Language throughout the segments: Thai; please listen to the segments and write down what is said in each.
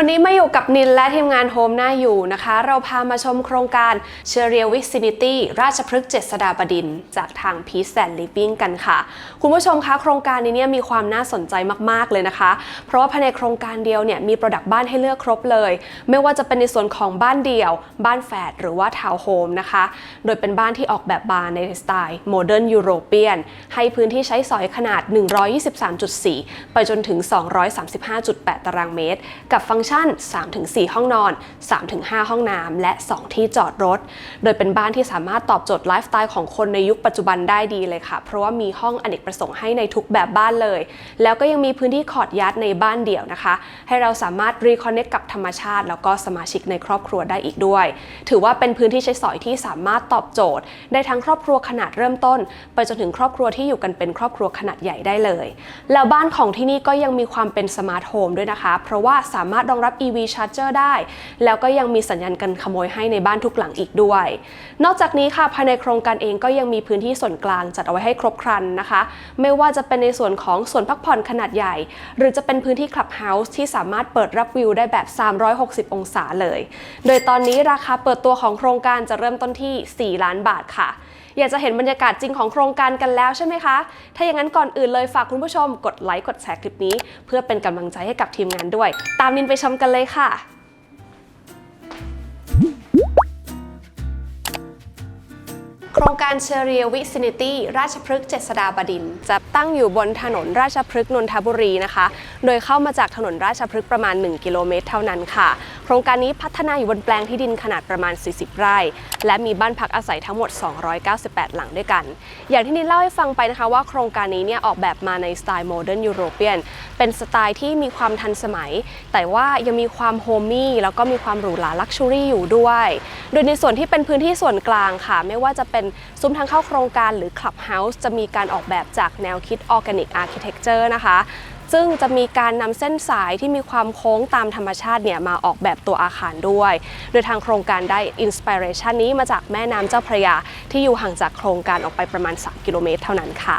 วันนี้มาอยู่กับนินและทีมงานโฮมหน้าอยู่นะคะ เราพามาชมโครงการเชเรียวิซินิตี้ราชพฤกษ์เจษฎาบดิน จากทาง Peace and Living กันค่ะ คุณผู้ชมคะโครงการนี้เนี่ยมีความน่าสนใจมากๆเลยนะคะ เพราะว่าภายในโครงการเดียวเนี่ยมีโปรดักต์บ้านให้เลือกครบเลย ไม่ว่าจะเป็นในส่วนของบ้านเดี่ยว บ้านแฝดหรือว่าทาวน์โฮมนะคะ โดยเป็นบ้านที่ออกแบบบานในสไตล์โมเดิร์นยุโรเปียนให้พื้นที่ใช้สอยขนาด 123.4 ไปจนถึง 235.8 ตารางเมตร กับฟังก์ชัน3-4 ห้องนอน 3-5 ห้องน้ำและ 2 ที่จอดรถ โดยเป็นบ้านที่สามารถตอบโจทย์ไลฟ์สไตล์ของคนในยุคปัจจุบันได้ดีเลยค่ะ เพราะว่ามีห้องอเนกประสงค์ให้ในทุกแบบบ้านเลย แล้วก็ยังมีพื้นที่คอร์ดยาร์ดในบ้านเดี่ยวนะคะ ให้เราสามารถรีคอนเน c t กับธรรมชาติ แล้วก็สมาชิกในครอบครัวได้อีกด้วย ถือว่าเป็นพื้นที่ใช้สอยที่สามารถตอบโจทย์ ได้ทั้งครอบครัวขนาดเริ่มต้น ไปจนถึงครอบครัวที่อยู่กันเป็นครอบครัวขนาดใหญ่ได้เลย แล้วบ้านของที่นี่ก็ยังมีความเป็นสมาร์ทโฮมด้วยนะคะ เพราะว่าสามารถรองรับ EV Charger ได้ แล้วก็ยังมีสัญญาณกันขโมยให้ในบ้านทุกหลังอีกด้วย นอกจากนี้ค่ะภายในโครงการเองก็ยังมีพื้นที่ส่วนกลางจัดเอาไว้ให้ครบครันนะคะ ไม่ว่าจะเป็นในส่วนของส่วนพักผ่อนขนาดใหญ่ หรือจะเป็นพื้นที่คลับเฮาส์ที่สามารถเปิดรับวิวได้แบบ 360 องศาเลย โดยตอนนี้ราคาเปิดตัวของโครงการจะเริ่มต้นที่ 4 ล้านบาทค่ะ อยากจะเห็นบรรยากาศจริงของโครงการกันแล้วใช่ไหมคะ ถ้าอย่างนั้นก่อนอื่นเลยฝากคุณผู้ชมกดไลค์กดแชร์คลิปนี้ เพื่อเป็นกำลังใจให้กับทีมงานด้วย ตามนินไปชมกันเลยค่ะ โครงการเชเรียวิซินิตี้ราชพฤกษ์เจษฎาบดิน จะตั้งอยู่บนถนนราชพฤกษ์นนทบุรีนะคะ โดยเข้ามาจากถนนราชพฤกษ์ประมาณ 1 กิโลเมตรเท่านั้นค่ะ โครงการนี้พัฒนาอยู่บนแปลงที่ดินขนาดประมาณ 40 ไร่ และมีบ้านพักอาศัยทั้งหมด 298 หลังด้วยกัน อย่างที่นินเล่าให้ฟังไปนะคะว่าโครงการนี้เนี่ยออกแบบมาในสไตล์โมเดิร์นยุโรเปียน เป็นสไตล์ที่มีความทันสมัย แต่ว่ายังมีความโฮมมี่แล้วก็มีความหรูหราลักชัวรี่อยู่ด้วย โดยในส่วนที่เป็นพื้นที่ส่วนกลางค่ะ ไม่ว่าจะเป็นซุ้มทางเข้าโครงการหรือคลับเฮาส์จะมีการออกแบบจากแนวคิดออร์แกนิกอาร์เคเต็กเจอร์นะคะซึ่งจะมีการนำเส้นสายที่มีความโค้งตามธรรมชาติเนี่ยมาออกแบบตัวอาคารด้วย โดยทางโครงการได้อินสปิเรชันนี้มาจากแม่น้ำเจ้าพระยาที่อยู่ห่างจากโครงการออกไปประมาณ 3 กิโลเมตรเท่านั้นค่ะ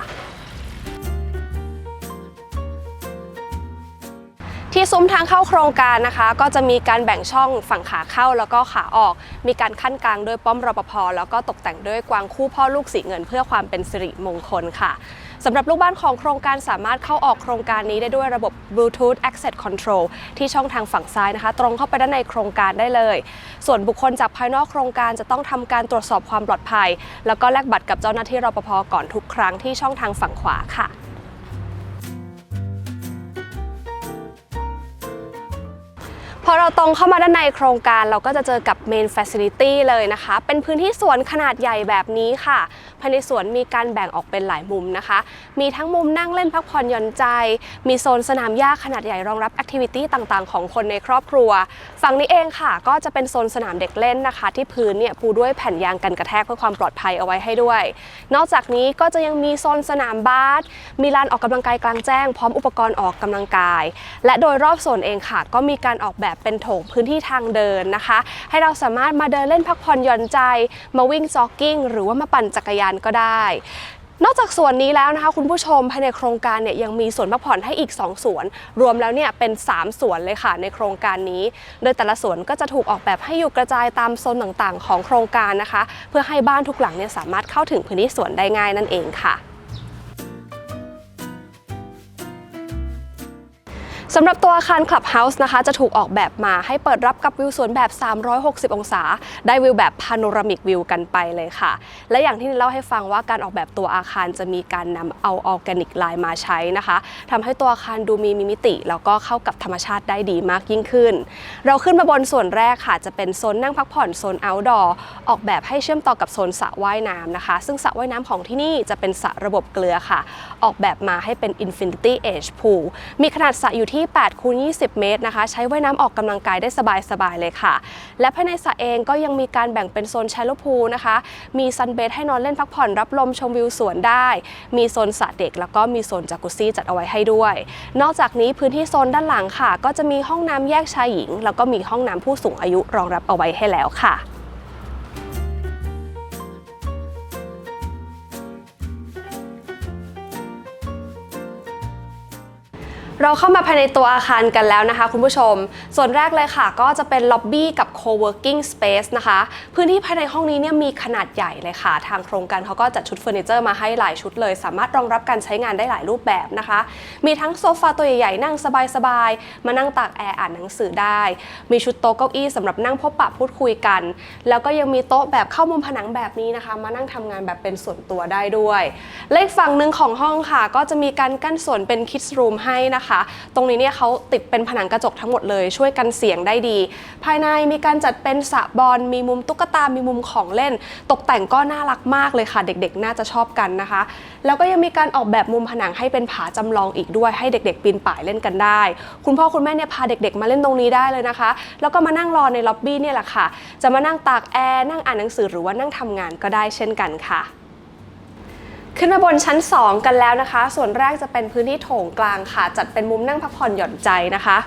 ที่ซุ้มทางเข้าโครงการนะคะ ก็จะมีการแบ่งช่องฝั่งขาเข้าแล้วก็ขาออก มีการขั้นกลางด้วยป้อมรปภแล้วก็ตกแต่งด้วยกวางคู่พ่อลูกสีเงิน เพื่อความเป็นสิริมงคลค่ะสำหรับลูกบ้านของโครงการสามารถเข้าออกโครงการนี้ได้ด้วยระบบ Bluetooth Access Control ที่ช่องทางฝั่งซ้ายนะคะ ตรงเข้าไปด้านในโครงการได้เลย ส่วนบุคคลจากภายนอกโครงการจะต้องทำการตรวจสอบความปลอดภัย แล้วก็แลกบัตรกับเจ้าหน้าที่รปภก่อนทุกครั้งที่ช่องทางฝั่งขวาค่ะ พอเราตรงเข้ามาด้านในโครงการเราก็จะเจอกับ Main Facility เลยนะคะ เป็นพื้นที่สวนขนาดใหญ่แบบนี้ค่ะ ภายในสวนมีการแบ่งออกเป็นหลายมุมนะคะ มีทั้งมุมนั่งเล่นพักผ่อนหย่อนใจ มีโซนสนามหญ้าขนาดใหญ่รองรับแอคทิวิตี้ต่างๆ ของคนในครอบครัว ฝั่งนี้เองค่ะ ก็จะเป็นโซนสนามเด็กเล่นนะคะ ที่พื้นเนี่ยปูด้วยแผ่นยางกันกระแทกเพื่อความปลอดภัยเอาไว้ให้ด้วย นอกจากนี้ก็จะยังมีโซนสนามบาส มีลานออกกำลังกายกลางแจ้ง พร้อมอุปกรณ์ออกกำลังกาย และโดยรอบโซนเองค่ะ ก็มีการออกแบบเป็นโถงพื้นที่ทางเดินนะคะ ให้เราสามารถมาเดินเล่นพักผ่อนหย่อนใจ มาวิ่งจ็อกกิ้ง หรือว่ามาปั่นจักรยานก็ได้นอกจากส่วนนี้แล้วนะคะคุณผู้ชมภายในโครงการเนี่ยยังมีสวนพักผ่อนให้อีก 2 สวน รวมแล้วเนี่ยเป็น 3 สวนเลยค่ะในโครงการนี้ โดยแต่ละสวนก็จะถูกออกแบบให้อยู่กระจายตามโซนต่างๆ ของโครงการนะคะ เพื่อให้บ้านทุกหลังเนี่ยสามารถเข้าถึงพื้นที่สวนได้ง่ายนั่นเองค่ะ สำหรับตัวอาคาร Clubhouse นะคะจะถูกออกแบบมาให้เปิดรับกับวิวสวนแบบ 360 องศา ได้วิวแบบพาโนรามิกวิวกันไปเลยค่ะ และอย่างที่เล่าให้ฟังว่าการออกแบบตัวอาคารจะมีการนำเอาออร์แกนิกไลน์มาใช้นะคะทำให้ตัวอาคารดูมีมิติ แล้วก็เข้ากับธรรมชาติได้ดีมากยิ่งขึ้น เราขึ้นมาบนส่วนแรกค่ะ จะเป็นโซนนั่งพักผ่อนโซน outdoor ออกแบบให้เชื่อมต่อกับโซนสระว่ายน้ำนะคะ ซึ่งสระว่ายน้ำของที่นี่จะเป็นสระระบบเกลือค่ะ ออกแบบมาให้เป็น Infinity Edge Pool มีขนาดสระอยู่ที่8คูณ20 เมตรนะคะ ใช้ว่ายน้ำออกกำลังกายได้สบายๆเลยค่ะ และภายในสระเองก็ยังมีการแบ่งเป็นโซน Shallow Pool นะคะ มีซันเบดให้นอนเล่นพักผ่อนรับลมชมวิวสวนได้ มีโซนสระเด็ก แล้วก็มีโซนจากุซี่จัดเอาไว้ให้ด้วย นอกจากนี้พื้นที่โซนด้านหลังค่ะ ก็จะมีห้องน้ำแยกชายหญิง แล้วก็มีห้องน้ำผู้สูงอายุรองรับเอาไว้ให้แล้วค่ะ เราเข้ามาภายในตัวอาคารกันแล้วนะคะคุณผู้ชม ส่วนแรกเลยค่ะ ก็จะเป็นล็อบบี้กับ co-working space นะคะ พื้นที่ภายในห้องนี้เนี่ยมีขนาดใหญ่เลยค่ะ ทางโครงการเขาก็จัดชุดเฟอร์นิเจอร์มาให้หลายชุดเลย สามารถรองรับการใช้งานได้หลายรูปแบบนะคะ มีทั้งโซฟาตัวใหญ่ๆนั่งสบายๆ มานั่งตากแอร์อ่านหนังสือได้ มีชุดโต๊ะเก้าอี้สำหรับนั่งพบปะพูดคุยกัน แล้วก็ยังมีโต๊ะแบบเข้ามุมผนังแบบนี้นะคะ มานั่งทำงานแบบเป็นส่วนตัวได้ด้วย เลขฝั่งหนึ่งของห้องค่ะ ก็จะมีการกั้นส่วนเป็น kids room ให้นะคะตรงนี้เนี่ยเขาติดเป็นผนังกระจกทั้งหมดเลยช่วยกันเสียงได้ดี ภายในมีการจัดเป็นสระบอลมีมุมตุ๊กตา มีมุมของเล่น ตกแต่งก็น่ารักมากเลยค่ะ เด็กๆ น่าจะชอบกันนะคะ แล้วก็ยังมีการออกแบบมุมผนังให้เป็นผาจำลองอีกด้วยให้เด็กๆ ปีนป่ายเล่นกันได้ คุณพ่อคุณแม่เนี่ยพาเด็กๆ มาเล่นตรงนี้ได้เลยนะคะ แล้วก็มานั่งรอในล็อบบี้เนี่ยแหละค่ะ จะมานั่งตากแอร์นั่งอ่านหนังสือหรือว่านั่งทำงานก็ได้เช่นกันค่ะ ขึ้นมาบนชั้น 2 กันแล้วนะคะ ส่วนแรกจะเป็นพื้นที่โถงกลางค่ะ จัดเป็นมุมนั่งพักผ่อนหย่อนใจนะคะ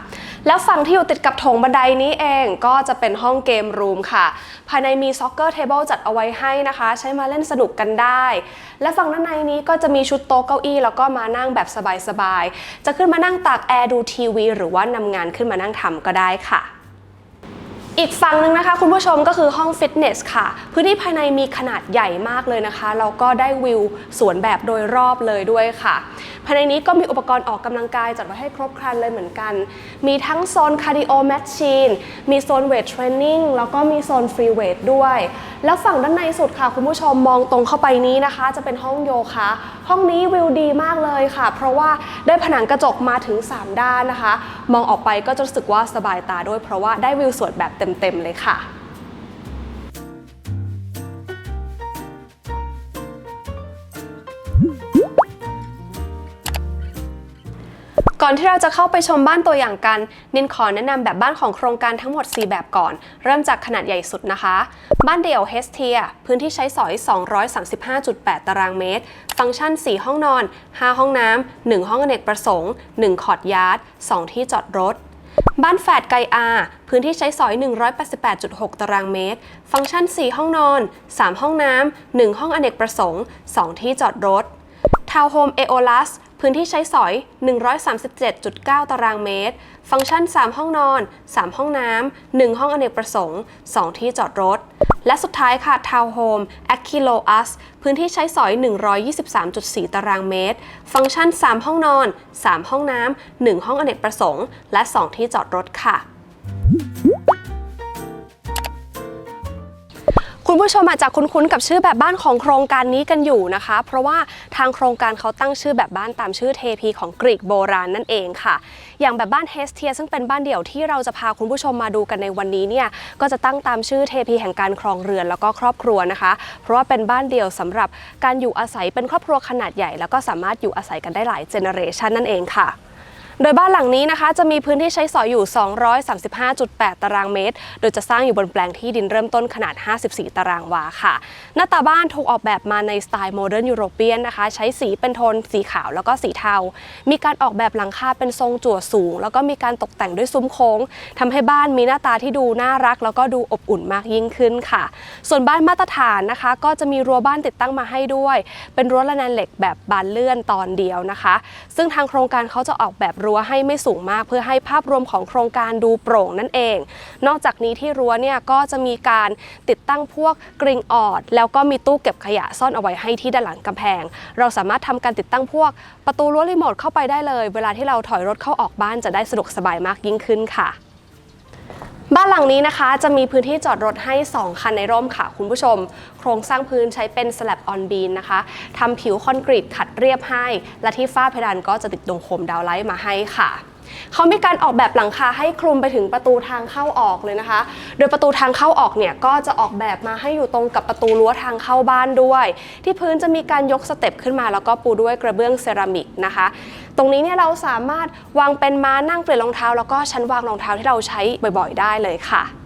แล้วฝั่งที่อยู่ติดกับโถงบันไดนี้เองก็จะเป็นห้องเกมรูมค่ะ ภายในมีซ็อกเกอร์เทเบิลจัดเอาไว้ให้นะคะ ใช้มาเล่นสนุกกันได้ และฝั่งด้านในนี้ก็จะมีชุดโต๊ะเก้าอี้ แล้วก็มานั่งแบบสบายๆ จะขึ้นมานั่งตากแอร์ดูทีวี หรือว่านำงานขึ้นมานั่งทำก็ได้ค่ะ อีกฝั่งหนึ่งนะคะคุณผู้ชมก็คือห้องฟิตเนสค่ะ พื้นที่ภายในมีขนาดใหญ่มากเลยนะคะแล้วก็ได้วิวสวนแบบโดยรอบเลยด้วยค่ะ ภายในนี้ก็มีอุปกรณ์ออกกำลังกายจัดไว้ให้ครบครันเลยเหมือนกัน มีทั้งโซนคาร์ดิโอแมชชีนมีโซนเวทเทรนนิ่งแล้วก็มีโซนฟรีเวทด้วย แล้วฝั่งด้านในสุดค่ะ คุณผู้ชมมองตรงเข้าไปนี้นะคะ จะเป็นห้องโยคะ ห้องนี้วิวดีมากเลยค่ะ เพราะว่าได้ผนังกระจกมาถึง 3 ด้านนะคะ มองออกไปก็จะรู้สึกว่าสบายตาด้วยเพราะว่าได้วิวสวนแบบเต็มๆเลยค่ะ ก่อนที่เราจะเข้าไปชมบ้านตัวอย่างกัน นินขอแนะนำแบบบ้านของโครงการทั้งหมด 4 แบบก่อน เริ่มจากขนาดใหญ่สุดนะคะ บ้านเดี่ยวเฮสเทียพื้นที่ใช้สอย 235.8 ตารางเมตร ฟังก์ชัน 4 ห้องนอน 5 ห้องน้ำ1ห้องอเนกประสงค์ 1 คอร์ดยาร์ด 2 ที่จอดรถบ้านแฝดไกอาพื้นที่ใช้สอย 188.6 ตารางเมตร ฟังก์ชัน 4 ห้องนอน 3 ห้องน้ำ 1 ห้องอเนกประสงค์ 2 ที่จอดรถทาวน์โฮมเอโอลัส พื้นที่ใช้สอย 137.9 ตารางเมตร ฟังก์ชัน 3 ห้องนอน 3 ห้องน้ำ 1 ห้องอเนกประสงค์ 2 ที่จอดรถ และสุดท้ายค่ะทาวน์โฮมแอคคิโลอัสพื้นที่ใช้สอย 123.4 ตารางเมตร ฟังก์ชัน 3 ห้องนอน 3 ห้องน้ำ 1 ห้องอเนกประสงค์ และ 2 ที่จอดรถค่ะ คุณผู้ชมอาจจะคุ้นๆกับชื่อแบบบ้านของโครงการนี้กันอยู่นะคะ เพราะว่าทางโครงการเขาตั้งชื่อแบบบ้านตามชื่อเทพีของกรีกโบราณนั่นเองค่ะ อย่างแบบบ้านเฮสเทียซึ่งเป็นบ้านเดี่ยวที่เราจะพาคุณผู้ชมมาดูกันในวันนี้เนี่ยก็จะตั้งตามชื่อเทพีแห่งการครองเรือนแล้วก็ครอบครัวนะคะ เพราะว่าเป็นบ้านเดี่ยวสำหรับการอยู่อาศัยเป็นครอบครัวขนาดใหญ่ แล้วก็สามารถอยู่อาศัยกันได้หลายเจเนอเรชันนั่นเองค่ะ โดยบ้านหลังนี้นะคะจะมีพื้นที่ใช้สอยอยู่ 235.8 ตารางเมตร โดยจะสร้างอยู่บนแปลงที่ดินเริ่มต้นขนาด 54 ตารางวาค่ะ หน้าตาบ้านถูกออกแบบมาในสไตล์โมเดิร์นยุโรเปียนนะคะใช้สีเป็นโทนสีขาวแล้วก็สีเทา มีการออกแบบหลังคาเป็นทรงจั่วสูง แล้วก็มีการตกแต่งด้วยซุ้มโค้งทำให้บ้านมีหน้าตาที่ดูน่ารัก แล้วก็ดูอบอุ่นมากยิ่งขึ้นค่ะ ส่วนบ้านมาตรฐานนะคะ ก็จะมีรั้วบ้านติดตั้งมาให้ด้วย เป็นรั้วระแนงเหล็กแบบบานเลื่อนตอนเดียวนะคะ ซึ่งทางโครงการเขาจะออกแบบรั้วให้ไม่สูงมากเพื่อให้ภาพรวมของโครงการดูโปร่งนั่นเอง นอกจากนี้ที่รั้วเนี่ยก็จะมีการติดตั้งพวกกริงออด แล้วก็มีตู้เก็บขยะซ่อนเอาไว้ให้ที่ด้านหลังกำแพง เราสามารถทำการติดตั้งพวกประตูรั้วรีโมทเข้าไปได้เลย เวลาที่เราถอยรถเข้าออกบ้านจะได้สะดวกสบายมากยิ่งขึ้นค่ะ บ้านหลังนี้นะคะจะมีพื้นที่จอดรถให้ 2 คันในร่มค่ะ คุณผู้ชม โครงสร้างพื้นใช้เป็นสลับออนบีนนะคะทำผิวคอนกรีตขัดเรียบให้ และที่ฝ้าเพดานก็จะติดดงโคมดาวไลท์มาให้ค่ะ เขามีการออกแบบหลังคาให้คลุมไปถึงประตูทางเข้าออกเลยนะคะ โดยประตูทางเข้าออกเนี่ยก็จะออกแบบมาให้อยู่ตรงกับประตูรั้วทางเข้าบ้านด้วย ที่พื้นจะมีการยกสเต็ปขึ้นมา แล้วก็ปูด้วยกระเบื้องเซรามิกนะคะ ตรงนี้เนี่ยเราสามารถวางเป็นม้านั่งเปลี่ยนรองเท้า แล้วก็ชั้นวางรองเท้าที่เราใช้บ่อย ๆ ได้เลยค่ะ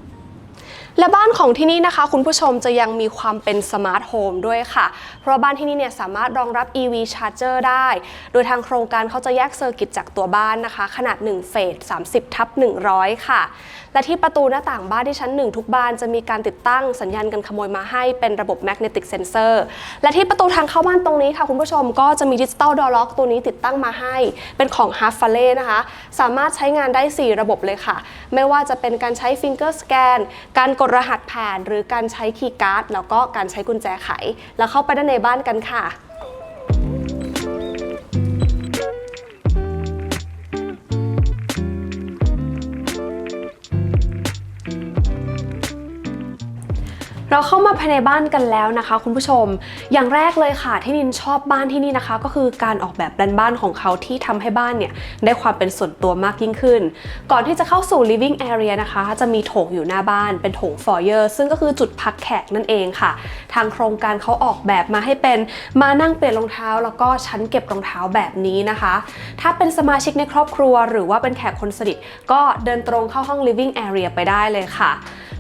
และบ้านของที่นี่นะคะ คุณผู้ชมจะยังมีความเป็นสมาร์ทโฮมด้วยค่ะ เพราะบ้านที่นี่เนี่ยสามารถรองรับ EV Charger ได้ โดยทางโครงการเขาจะแยกเซอร์กิตจากตัวบ้านนะคะ ขนาด 1 เฟส 30 ทับ 100 ค่ะ และที่ประตูหน้าต่างบ้านที่ชั้น 1 ทุกบานจะมีการติดตั้งสัญญาณกันขโมยมาให้เป็นระบบ Magnetic Sensor และที่ประตูทางเข้าบ้านตรงนี้ค่ะคุณผู้ชมก็จะมีดิจิตอลดอ Lock ตัวนี้ติดตั้งมาให้ เป็นของ h a r f a l e นะคะ สามารถใช้งานได้ 4 ระบบเลยค่ะ ไม่ว่าจะเป็นการใช้ Finger Scan การกดรหัสผ่าน หรือการใช้คีย์การ์ดแล้วก็การใช้กุญแจไข แล้วเข้าไปด้านในบ้านกันค่ะ เราเข้ามาภายในบ้านกันแล้วนะคะ คุณผู้ชม อย่างแรกเลยค่ะที่นินชอบบ้านที่นี่นะคะ ก็คือการออกแบบแปลนบ้านของเขาที่ทำให้บ้านเนี่ยได้ความเป็นส่วนตัวมากยิ่งขึ้น ก่อนที่จะเข้าสู่ living area นะคะ จะมีโถงอยู่หน้าบ้านเป็นโถง foyer ซึ่งก็คือจุดพักแขกนั่นเองค่ะ ทางโครงการเขาออกแบบมาให้เป็นมานั่งเปลี่ยนรองเท้า แล้วก็ชั้นเก็บรองเท้าแบบนี้นะคะ ถ้าเป็นสมาชิกในครอบครัว หรือว่าเป็นแขกคนสนิทก็เดินตรงเข้าห้อง living area ไปได้เลยค่ะ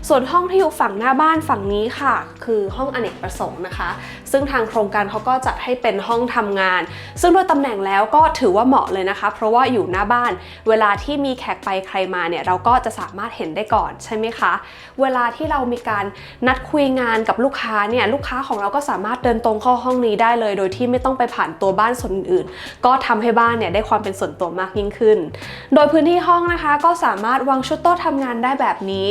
ส่วนห้องที่อยู่ฝั่งหน้าบ้านฝั่งนี้ค่ะ คือห้องอเนกประสงค์นะคะ ซึ่งทางโครงการเขาก็จัดให้เป็นห้องทำงาน ซึ่งโดยตำแหน่งแล้วก็ถือว่าเหมาะเลยนะคะ เพราะว่าอยู่หน้าบ้าน เวลาที่มีแขกไปใครมาเนี่ยเราก็จะสามารถเห็นได้ก่อนใช่ไหมคะ เวลาที่เรามีการนัดคุยงานกับลูกค้าเนี่ยลูกค้าของเราก็สามารถเดินตรงเข้าห้องนี้ได้เลย โดยที่ไม่ต้องไปผ่านตัวบ้านส่วนอื่น ก็ทำให้บ้านเนี่ยได้ความเป็นส่วนตัวมากยิ่งขึ้น โดยพื้นที่ห้องนะคะก็สามารถวางชุดโต๊ะทำงานได้แบบนี้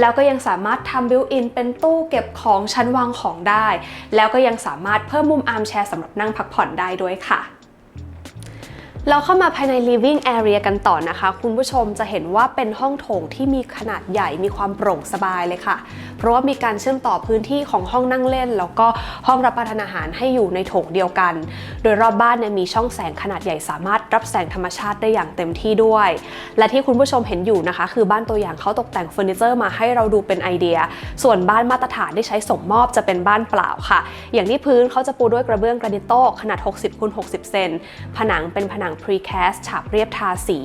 แล้วก็ยังสามารถทำบิวอินเป็นตู้เก็บของชั้นวางของได้ แล้วก็ยังสามารถเพิ่มมุมอาร์มแชร์สำหรับนั่งพักผ่อนได้ด้วยค่ะเราเข้ามาภายใน living area กันต่อนะคะ คุณผู้ชมจะเห็นว่าเป็นห้องโถงที่มีขนาดใหญ่มีความโปร่งสบายเลยค่ะ เพราะว่ามีการเชื่อมต่อพื้นที่ของห้องนั่งเล่น แล้วก็ห้องรับประทานอาหารให้อยู่ในโถงเดียวกัน โดยรอบบ้านเนี่ยมีช่องแสงขนาดใหญ่สามารถรับแสงธรรมชาติได้อย่างเต็มที่ด้วย และที่คุณผู้ชมเห็นอยู่นะคะ คือบ้านตัวอย่างเขาตกแต่งเฟอร์นิเจอร์มาให้เราดูเป็นไอเดีย ส่วนบ้านมาตรฐานที่ใช้ส่งมอบจะเป็นบ้านเปล่าค่ะ อย่างที่พื้นเขาจะปูด้วยกระเบื้องกรานิโต้ขนาด 60คูณ60 เซน ผนังเป็นผนัง precast ฉาบเรียบทาสี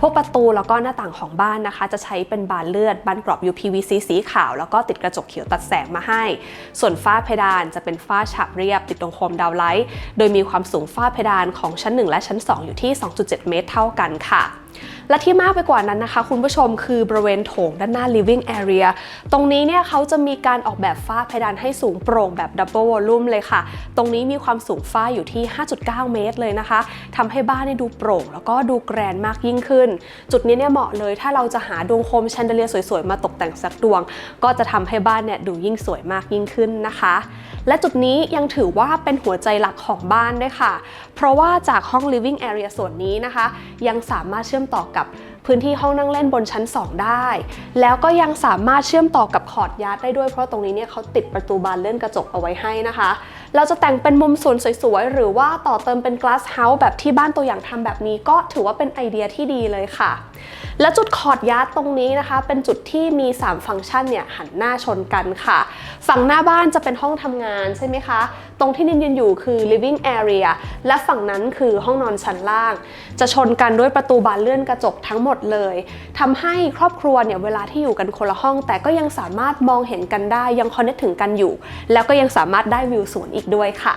พวกประตูแล้วก็หน้าต่างของบ้านนะคะ จะใช้เป็นบานเลือนบานกรอบ UPVC สีขาวแล้วก็ติดดกระจกเขียวตัดแสงมาให้ ส่วนฝ้าเพดานจะเป็นฝ้าฉาบเรียบติดตรงโคมดาวไลท์ โดยมีความสูงฝ้าเพดานของชั้น 1 และชั้น 2 อยู่ที่ 2.7 เมตรเท่ากันค่ะ และที่มากไปกว่านั้นนะคะ คุณผู้ชมคือบริเวณโถงด้านหน้า living area ตรงนี้เนี่ยเขาจะมีการออกแบบฝ้าเพดานให้สูงโปร่งแบบ double volume เลยค่ะ ตรงนี้มีความสูงฝ้าอยู่ที่ 5.9 เมตรเลยนะคะทำให้บ้านเนี่ยดูโปร่ง แล้วก็ดูแกรนมากยิ่งขึ้น จุดนี้เนี่ยเหมาะเลยถ้าเราจะหาดวงโคมแชนเดเลียสวยๆ มาตกแต่งสักดวง ก็จะทำให้บ้านเนี่ยดูยิ่งสวยมากยิ่งขึ้นนะคะ และจุดนี้ยังถือว่าเป็นหัวใจหลักของบ้านด้วยค่ะ เพราะว่าจากห้อง living area ส่วนนี้นะคะ ยังสามารถเชื่อมต่อกับพื้นที่ห้องนั่งเล่นบนชั้น 2 ได้ แล้วก็ยังสามารถเชื่อมต่อกับคอร์ดยาร์ดได้ด้วยเพราะตรงนี้เนี่ยเขาติดประตูบานเลื่อนกระจกเอาไว้ให้นะคะ เราจะแต่งเป็นมุมสวนสวยๆ หรือว่าต่อเติมเป็น glass house แบบที่บ้านตัวอย่างทำแบบนี้ก็ถือว่าเป็นไอเดียที่ดีเลยค่ะ และจุดคอร์ดยาร์ดตรงนี้นะคะ เป็นจุดที่มี 3 ฟังก์ชันเนี่ยหันหน้าชนกันค่ะ ฝั่งหน้าบ้านจะเป็นห้องทำงานใช่ไหมคะ ตรงที่นินยืนอยู่คือ living area และฝั่งนั้นคือห้องนอนชั้นล่าง จะชนกันด้วยประตูบานเลื่อนกระจกทั้งหมดเลยทำให้ครอบครัวเนี่ยเวลาที่อยู่กันคนละห้อง แต่ก็ยังสามารถมองเห็นกันได้ยังคอนเนคถึงกันอยู่ แล้วก็ยังสามารถได้วิวสวนอีกด้วยค่ะ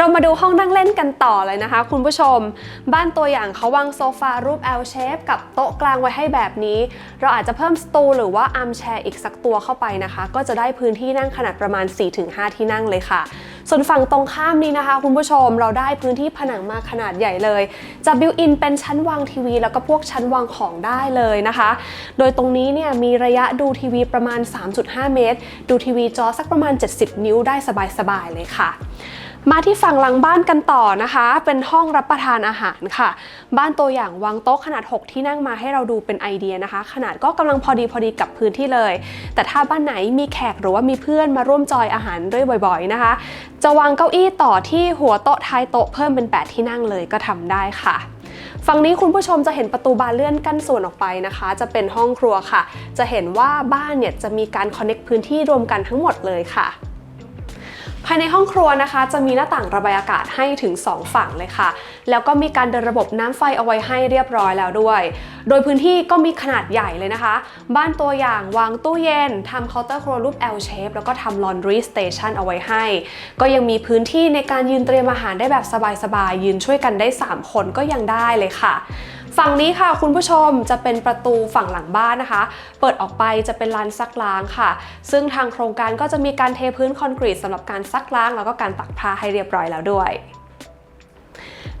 เรามาดูห้องนั่งเล่นกันต่อเลยนะคะ คุณผู้ชม บ้านตัวอย่างเขาวางโซฟารูป L shape กับโต๊ะกลางไว้ให้แบบนี้ เราอาจจะเพิ่มสตูลหรือว่าอาร์มแชร์อีกสักตัวเข้าไปนะคะ ก็จะได้พื้นที่นั่งขนาดประมาณ 4-5 ที่นั่งเลยค่ะ ส่วนฝั่งตรงข้ามนี้นะคะ คุณผู้ชมเราได้พื้นที่ผนังมาขนาดใหญ่เลยจะบิวอินเป็นชั้นวางทีวี แล้วก็พวกชั้นวางของได้เลยนะคะ โดยตรงนี้เนี่ยมีระยะดูทีวีประมาณ 3.5 เมตร ดูทีวีจอสักประมาณ 70 นิ้วได้สบายๆเลยค่ะ มาที่ฝั่งหลังบ้านกันต่อนะคะ เป็นห้องรับประทานอาหารค่ะ บ้านตัวอย่างวางโต๊ะขนาด 6 ที่นั่งมาให้เราดูเป็นไอเดียนะคะ ขนาดก็กำลังพอดีพอดีกับพื้นที่เลย แต่ถ้าบ้านไหนมีแขกหรือว่ามีเพื่อนมาร่วมจอยอาหารด้วยบ่อยๆนะคะ จะวางเก้าอี้ต่อที่หัวโต๊ะท้ายโต๊ะเพิ่มเป็น 8 ที่นั่งเลยก็ทำได้ค่ะฝั่งนี้คุณผู้ชมจะเห็นประตูบานเลื่อนกั้นส่วนออกไปนะคะ จะเป็นห้องครัวค่ะ จะเห็นว่าบ้านเนี่ยจะมีการคอนเน็กพื้นที่รวมกันทั้งหมดเลยค่ะ ภายในห้องครัวนะคะ จะมีหน้าต่างระบายอากาศให้ถึง 2 ฝั่งเลยค่ะ แล้วก็มีการเดินระบบน้ำไฟเอาไว้ให้เรียบร้อยแล้วด้วย โดยพื้นที่ก็มีขนาดใหญ่เลยนะคะ บ้านตัวอย่างวางตู้เย็นทำเคาน์เตอร์ครัวรูป L shape แล้วก็ทำ laundry station เอาไว้ให้ ก็ยังมีพื้นที่ในการยืนเตรียมอาหารได้แบบสบายๆยืนช่วยกันได้ 3 คนก็ยังได้เลยค่ะ ฝั่งนี้ค่ะคุณผู้ชมจะเป็นประตูฝั่งหลังบ้านนะคะ เปิดออกไปจะเป็นลานซักล้างค่ะ ซึ่งทางโครงการก็จะมีการเทพื้นคอนกรีตสำหรับการซักล้าง แล้วก็การตักผ้าให้เรียบร้อยแล้วด้วย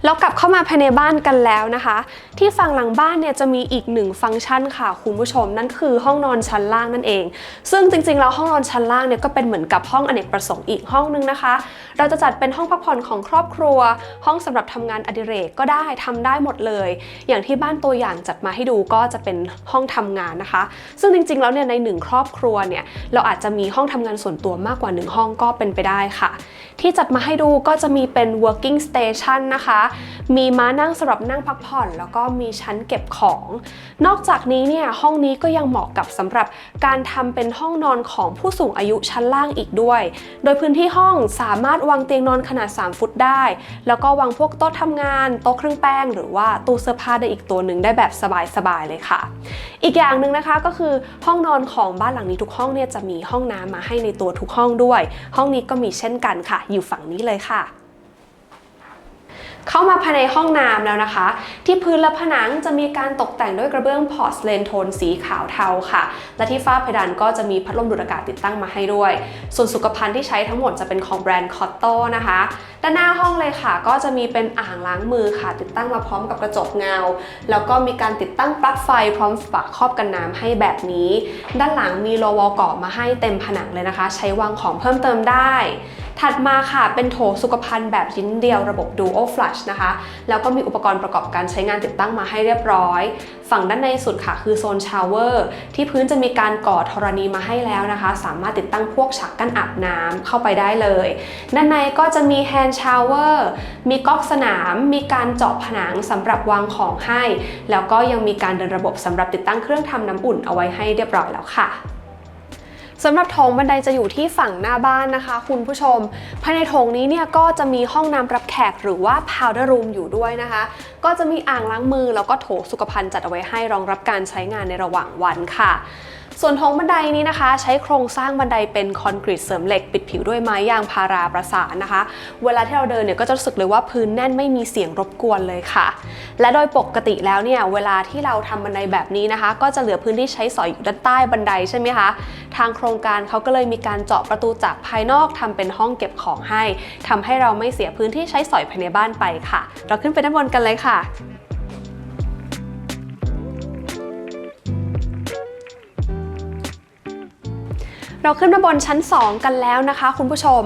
แล้วกลับเข้ามาภายในบ้านกันแล้วนะคะ ที่ฝั่งหลังบ้านเนี่ยจะมีอีกหนึ่งฟังก์ชันค่ะคุณผู้ชม นั่นคือห้องนอนชั้นล่างนั่นเอง ซึ่งจริงๆแล้วห้องนอนชั้นล่างเนี่ยก็เป็นเหมือนกับห้องอเนกประสงค์อีกห้องนึงนะคะ เราจะจัดเป็นห้องพักผ่อนของครอบครัว ห้องสำหรับทำงานอดิเรกก็ได้ทำได้หมดเลย อย่างที่บ้านตัวอย่างจัดมาให้ดูก็จะเป็นห้องทำงานนะคะ ซึ่งจริงๆแล้วเนี่ยในหนึ่งครอบครัวเนี่ยเราอาจจะมีห้องทำงานส่วนตัวมากกว่าหนึ่งห้องก็เป็นไปได้ค่ะ ที่จัดมาให้ดูก็จะมีเป็น working station นะคะมีม้านั่งสำหรับนั่งพักผ่อน แล้วก็มีชั้นเก็บของ นอกจากนี้เนี่ยห้องนี้ก็ยังเหมาะกับสำหรับการทำเป็นห้องนอนของผู้สูงอายุชั้นล่างอีกด้วย โดยพื้นที่ห้องสามารถวางเตียงนอนขนาด 3 ฟุตได้ แล้วก็วางพวกโต๊ะทำงานโต๊ะเครื่องแป้ง หรือว่าตู้เสื้อผ้าได้อีกตัวหนึ่งได้แบบสบายๆเลยค่ะ อีกอย่างหนึ่งนะคะก็คือห้องนอนของบ้านหลังนี้ทุกห้องเนี่ยจะมีห้องน้ำมาให้ในตัวทุกห้องด้วย ห้องนี้ก็มีเช่นกันค่ะ อยู่ฝั่งนี้เลยค่ะ เข้ามาภายในห้องน้ำแล้วนะคะ ที่พื้นและผนังจะมีการตกแต่งด้วยกระเบื้องพอร์สเลนโทนสีขาวเทาค่ะ และที่ฝ้าเพดานก็จะมีพัดลมดูดอากาศติดตั้งมาให้ด้วย ส่วนสุขภัณฑ์ที่ใช้ทั้งหมดจะเป็นของแบรนด์คอตโตนะคะด้านหน้าห้องเลยค่ะ ก็จะมีเป็นอ่างล้างมือค่ะ ติดตั้งมาพร้อมกับกระจกเงา แล้วก็มีการติดตั้งปลั๊กไฟพร้อมฝาครอบกันน้ำให้แบบนี้ ด้านหลังมีโลวอลก่อมาให้เต็มผนังเลยนะคะ ใช้วางของเพิ่มเติมได้ ถัดมาค่ะเป็นโถสุขภัณฑ์แบบชิ้นเดียวระบบ Duo Flush นะคะ แล้วก็มีอุปกรณ์ประกอบการใช้งานติดตั้งมาให้เรียบร้อย ฝั่งด้านในสุดค่ะคือโซนชาวเวอร์ที่พื้นจะมีการก่อธรณีมาให้แล้วนะคะ สามารถติดตั้งพวกฉากกั้นอาบน้ำเข้าไปได้เลย ด้านในก็จะมีแฮนด์ชาวเวอร์มีก๊อกสนาม มีการเจาะผนังสำหรับวางของให้ แล้วก็ยังมีการเดินระบบสำหรับติดตั้งเครื่องทำน้ำอุ่นเอาไว้ให้เรียบร้อยแล้วค่ะ สำหรับโถงบันไดจะอยู่ที่ฝั่งหน้าบ้านนะคะ คุณผู้ชม ภายในโถงนี้เนี่ยก็จะมีห้องน้ำรับแขกหรือว่า powder room อยู่ด้วยนะคะ ก็จะมีอ่างล้างมือแล้วก็โถสุขภัณฑ์จัดเอาไว้ให้รองรับการใช้งานในระหว่างวันค่ะ ส่วนโถงบันไดนี้นะคะ ใช้โครงสร้างบันไดเป็นคอนกรีตเสริมเหล็กปิดผิวด้วยไม้ยางพาราประสานนะคะ เวลาที่เราเดินเนี่ยก็จะรู้สึกเลยว่าพื้นแน่นไม่มีเสียงรบกวนเลยค่ะ และโดยปกติแล้วเนี่ยเวลาที่เราทำบันไดแบบนี้นะคะ ก็จะเหลือพื้นที่ใช้สอยอยู่ด้านใต้บันไดใช่ไหมคะทางโครงการเขาก็เลยมีการเจาะประตูจากภายนอกทำเป็นห้องเก็บของให้ทำให้เราไม่เสียพื้นที่ใช้สอยภายในบ้านไปค่ะ เราขึ้นไปด้านบนกันเลยค่ะ เราขึ้นมาบนชั้น 2 กันแล้วนะคะ คุณผู้ชม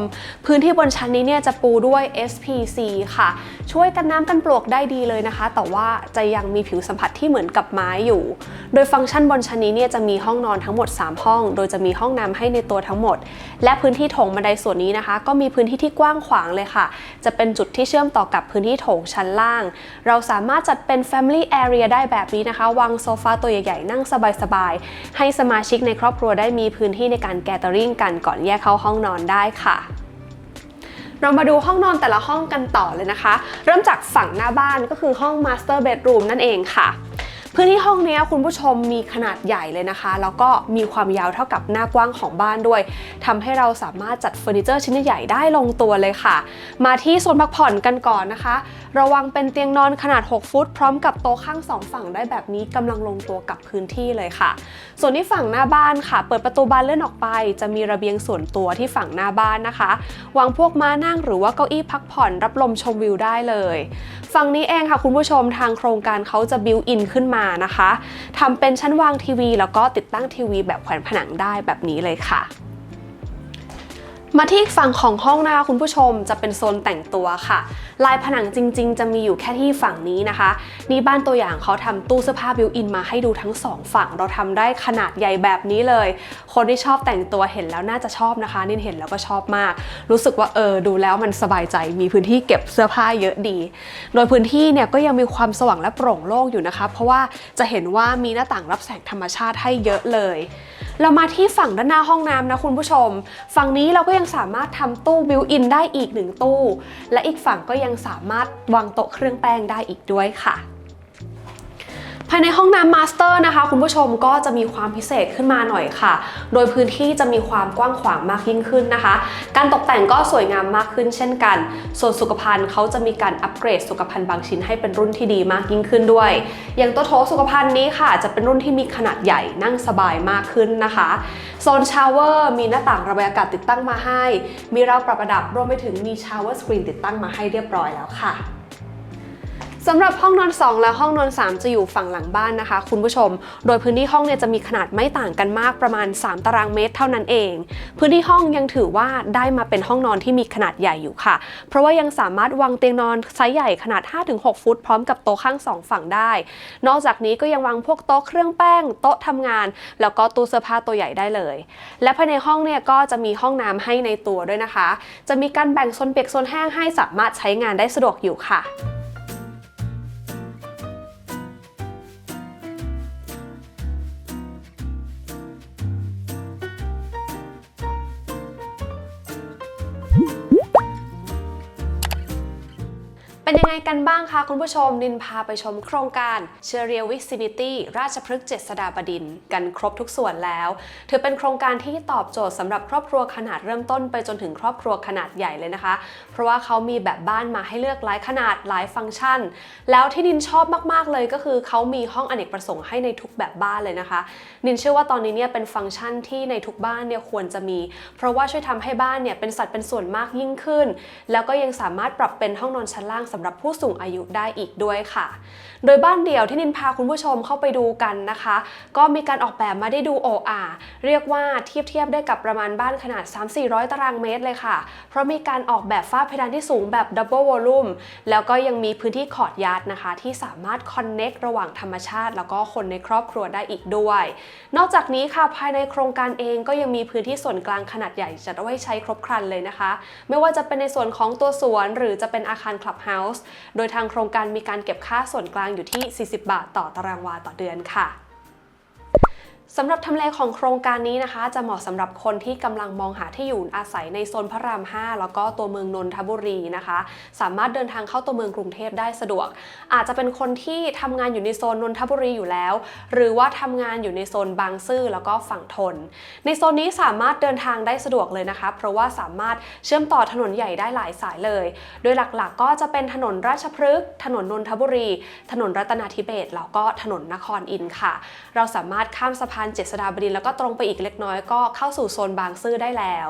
พื้นที่บนชั้นนี้เนี่ยจะปูด้วย SPC ค่ะช่วยกันน้ำกันปลวกได้ดีเลยนะคะ แต่ว่าจะยังมีผิวสัมผัสที่เหมือนกับไม้อยู่ โดยฟังก์ชันบนชั้นนี้เนี่ยจะมีห้องนอนทั้งหมด 3 ห้อง โดยจะมีห้องน้ำให้ในตัวทั้งหมด และพื้นที่โถงบันไดส่วนนี้นะคะ ก็มีพื้นที่ที่กว้างขวางเลยค่ะ จะเป็นจุดที่เชื่อมต่อกับพื้นที่โถงชั้นล่าง เราสามารถจัดเป็น Family Area ได้แบบนี้นะคะ วางโซฟาตัวใหญ่ๆ นั่งสบายๆ ให้สมาชิกในครอบครัวได้มีพื้นที่ในการแก t เ r อริงกันก่อนแยกเข้าห้องนอนได้ค่ะ เรามาดูห้องนอนแต่ละห้องกันต่อเลยนะคะ เริ่มจากฝั่งหน้าบ้านก็คือห้อง Master Bedroom นั่นเองค่ะ พื้นที่ห้องนี้คุณผู้ชมมีขนาดใหญ่เลยนะคะ แล้วก็มีความยาวเท่ากับหน้ากว้างของบ้านด้วยทำให้เราสามารถจัดเฟอร์นิเจอร์ชิ้นใหญ่ได้ลงตัวเลยค่ะ มาที่โซนพักผ่อนกันก่อนนะคะ ระวังเป็นเตียงนอนขนาด 6 ฟุต พร้อมกับโต๊ะข้างสองฝั่งได้แบบนี้กำลังลงตัวกับพื้นที่เลยค่ะ ส่วนที่ฝั่งหน้าบ้านค่ะ เปิดประตูบานเลื่อนออกไป จะมีระเบียงส่วนตัวที่ฝั่งหน้าบ้านนะคะ วางพวกม้านั่งหรือว่าเก้าอี้พักผ่อนรับลมชมวิวได้เลย ฝั่งนี้เองค่ะคุณผู้ชมทางโครงการเขาจะบิวอินขึ้นมานะคะทำเป็นชั้นวางทีวี แล้วก็ติดตั้งทีวีแบบแขวนผนังได้แบบนี้เลยค่ะ มาที่ฝั่งของห้องนะคะคุณผู้ชมจะเป็นโซนแต่งตัวค่ะ ลายผนังจริง ๆ จะมีอยู่แค่ที่ฝั่งนี้นะคะนี่บ้านตัวอย่างเขาทำตู้เสื้อผ้าบิวอินมาให้ดูทั้งสองฝั่ง เราทำได้ขนาดใหญ่แบบนี้เลย คนที่ชอบแต่งตัวเห็นแล้วน่าจะชอบนะคะนี่เห็นแล้วก็ชอบมาก รู้สึกว่าเออดูแล้วมันสบายใจมีพื้นที่เก็บเสื้อผ้าเยอะดี โดยพื้นที่เนี่ยก็ยังมีความสว่างและโปร่งโล่งอยู่นะคะ เพราะว่าจะเห็นว่ามีหน้าต่างรับแสงธรรมชาติให้เยอะเลย เรามาที่ฝั่งด้านหน้าห้องน้ำนะคุณผู้ชม ฝั่งนี้เราก็ยังสามารถทำตู้บิวอินได้อีกหนึ่งตู้ และอีกฝั่งก็ยังสามารถวางโต๊ะเครื่องแป้งได้อีกด้วยค่ะ ภายในห้องน้ำมาสเตอร์นะคะคุณผู้ชมก็จะมีความพิเศษขึ้นมาหน่อยค่ะ โดยพื้นที่จะมีความกว้างขวางมากยิ่งขึ้นนะคะ การตกแต่งก็สวยงามมากขึ้นเช่นกัน ส่วนสุขภัณฑ์เขาจะมีการอัปเกรดสุขภัณฑ์บางชิ้นให้เป็นรุ่นที่ดีมากยิ่งขึ้นด้วย อย่างตัวโถสุขภัณฑ์นี้ค่ะ จะเป็นรุ่นที่มีขนาดใหญ่นั่งสบายมากขึ้นนะคะโซนชาวเวอร์มีหน้าต่างระบายอากาศติดตั้งมาให้ มีราวปรับระดับรวมไปถึงมีชาวเวอร์สกรีนติดตั้งมาให้เรียบร้อยแล้วค่ะ สำหรับห้องนอน 2 และห้องนอน 3 จะอยู่ฝั่งหลังบ้านนะคะ คุณผู้ชม โดยพื้นที่ห้องเนี่ยจะมีขนาดไม่ต่างกันมากประมาณ 3 ตารางเมตรเท่านั้นเอง พื้นที่ห้องยังถือว่าได้มาเป็นห้องนอนที่มีขนาดใหญ่อยู่ค่ะ เพราะว่ายังสามารถวางเตียงนอนไซส์ใหญ่ขนาด 5-6 ฟุต พร้อมกับโต๊ะข้าง 2 ฝั่งได้ นอกจากนี้ก็ยังวางพวกโต๊ะเครื่องแป้ง โต๊ะทำงาน แล้วก็ตู้เสื้อผ้าตัวใหญ่ได้เลย และภายในห้องเนี่ยก็จะมีห้องน้ำให้ในตัวด้วยนะคะ จะมีการแบ่งโซนเปียกโซนแห้งให้สามารถใช้งานได้สะดวกอยู่ค่ะ ไงกันบ้างคะคุณผู้ชมนินพาไปชมโครงการเชเรียวิซินิตี้ราชพฤกษ์เจษฎาบดิน กันครบทุกส่วนแล้ว ถือเป็นโครงการที่ตอบโจทย์สำหรับครอบครัวขนาดเริ่มต้นไปจนถึงครอบครัวขนาดใหญ่เลยนะคะ เพราะว่าเขามีแบบบ้านมาให้เลือกหลายขนาดหลายฟังก์ชัน แล้วที่นินชอบมากๆเลยก็คือเขามีห้องอเนกประสงค์ให้ในทุกแบบบ้านเลยนะคะ นินเชื่อว่าตอนนี้เนี่ยเป็นฟังก์ชันที่ในทุกบ้านเนี่ยควรจะมี เพราะว่าช่วยทำให้บ้านเนี่ยเป็นสัดเป็นส่วนมากยิ่งขึ้น แล้วก็ยังสามารถปรับเป็นห้องนอนชั้นล่างสำหรับผู้สูงอายุได้อีกด้วยค่ะ โดยบ้านเดี่ยวที่นินพาคุณผู้ชมเข้าไปดูกันนะคะ ก็มีการออกแบบมาได้ดูโออาเรียกว่าเทียบเทียบได้กับประมาณบ้านขนาด 3-400 ตารางเมตรเลยค่ะ เพราะมีการออกแบบฝ้าเพดานที่สูงแบบดับเบิลวอลลุ่มแล้วก็ยังมีพื้นที่ขอดยาร์ดนะคะ ที่สามารถคอนเน็กระหว่างธรรมชาติ แล้วก็คนในครอบครัวได้อีกด้วย นอกจากนี้ค่ะภายในโครงการเองก็ยังมีพื้นที่ส่วนกลางขนาดใหญ่จัดไว้ใช้ครบครันเลยนะคะ ไม่ว่าจะเป็นในส่วนของตัวสวน หรือจะเป็นอาคารคลับเฮาส์โดยทางโครงการมีการเก็บค่าส่วนกลางอยู่ที่ 40 บาทต่อตารางวาต่อเดือนค่ะ สำหรับทำเลของโครงการนี้นะคะ จะเหมาะสำหรับคนที่กำลังมองหาที่อยู่อาศัยในโซนพระราม 5 แล้วก็ตัวเมืองนนทบุรีนะคะ สามารถเดินทางเข้าตัวเมืองกรุงเทพได้สะดวก อาจจะเป็นคนที่ทำงานอยู่ในโซนนนทบุรีอยู่แล้ว หรือว่าทำงานอยู่ในโซนบางซื่อแล้วก็ฝั่งทน ในโซนนี้สามารถเดินทางได้สะดวกเลยนะคะ เพราะว่าสามารถเชื่อมต่อถนนใหญ่ได้หลายสายเลย โดยหลักๆ ก็จะเป็นถนนราชพฤกษ์ถนนนนทบุรี ถนนรัตนาธิเบศแล้วก็ถนนนครอินทร์ค่ะ เราสามารถข้ามสะพานเจษฎาบดินแล้วก็ตรงไปอีกเล็กน้อยก็เข้าสู่โซนบางซื่อได้แล้ว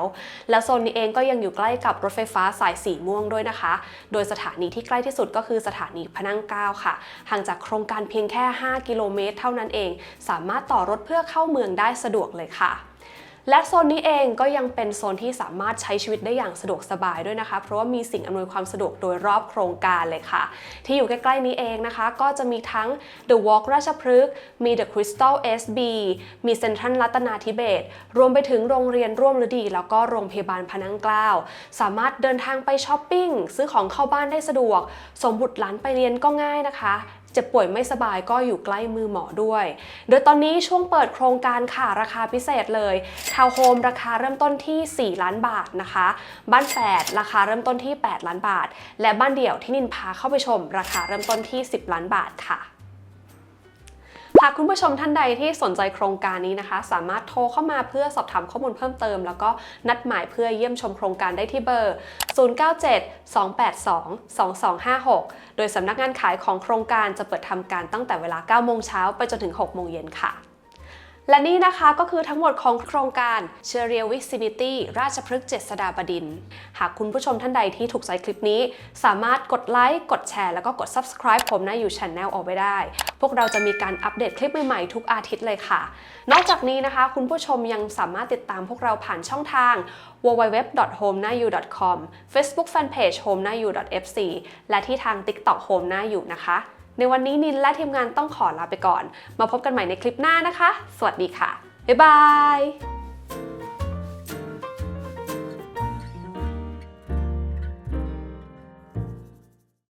แล้วโซนนี้เองก็ยังอยู่ใกล้กับรถไฟฟ้าสายสีม่วงด้วยนะคะ โดยสถานีที่ใกล้ที่สุดก็คือสถานีพนังเก้าค่ะ ห่างจากโครงการเพียงแค่ 5 กิโลเมตร เท่านั้นเอง สามารถต่อรถเพื่อเข้าเมืองได้สะดวกเลยค่ะ และโซนนี้เองก็ยังเป็นโซนที่สามารถใช้ชีวิตได้อย่างสะดวกสบายด้วยนะคะ เพราะว่ามีสิ่งอำนวยความสะดวกโดยรอบโครงการเลยค่ะ ที่อยู่ใกล้ๆนี้เองนะคะ ก็จะมีทั้ง The Walk ราชพฤกษ์มี The Crystal SB มีเซ็นทรัลรัตนาธิเบศรวมไปถึงโรงเรียนร่วมฤดี แล้วก็โรงพยาบาลพนังเกล้าสามารถเดินทางไปช้อปปิ้งซื้อของเข้าบ้านได้สะดวกส่งบุตรหลานไปเรียนก็ง่ายนะคะ เจ็บป่วยไม่สบายก็อยู่ใกล้มือหมอด้วย โดยตอนนี้ช่วงเปิดโครงการค่ะราคาพิเศษเลยทาวน์โฮมราคาเริ่มต้นที่ 4 ล้านบาทนะคะ บ้านแฝดราคาเริ่มต้นที่ 8 ล้านบาท และบ้านเดี่ยวที่นินพาเข้าไปชม ราคาเริ่มต้นที่ 10 ล้านบาทค่ะ หากคุณผู้ชมท่านใดที่สนใจโครงการนี้นะคะ สามารถโทรเข้ามาเพื่อสอบถามข้อมูลเพิ่มเติม แล้วก็นัดหมายเพื่อเยี่ยมชมโครงการได้ที่เบอร์ 097-282-2256 โดยสำนักงานขายของโครงการจะเปิดทำการตั้งแต่เวลา 9 โมงเช้าไปจนถึง 6 โมงเย็นค่ะ และนี่นะคะก็คือทั้งหมดของโครงการเชเรียวิซินิตี้ราชพฤกษ์เจษฎาบดิน หากคุณผู้ชมท่านใดที่ถูกใจคลิปนี้ สามารถกดไลค์ กดแชร์ แล้วก็กด subscribe ผมนะอยู่ช anel เอาไว้ได้ พวกเราจะมีการอัปเดตคลิปใหม่ๆ ทุกอาทิตย์เลยค่ะ นอกจากนี้นะคะ คุณผู้ชมยังสามารถติดตามพวกเราผ่านช่องทาง www.homenayu.com Facebook Fanpage homenayu.fc และที่ทาง TikTok Home นาอยู่นะคะ ในวันนี้นินและทีมงานต้องขอลาไปก่อน มาพบกันใหม่ในคลิปหน้านะคะ สวัสดีค่ะ บ๊ายบาย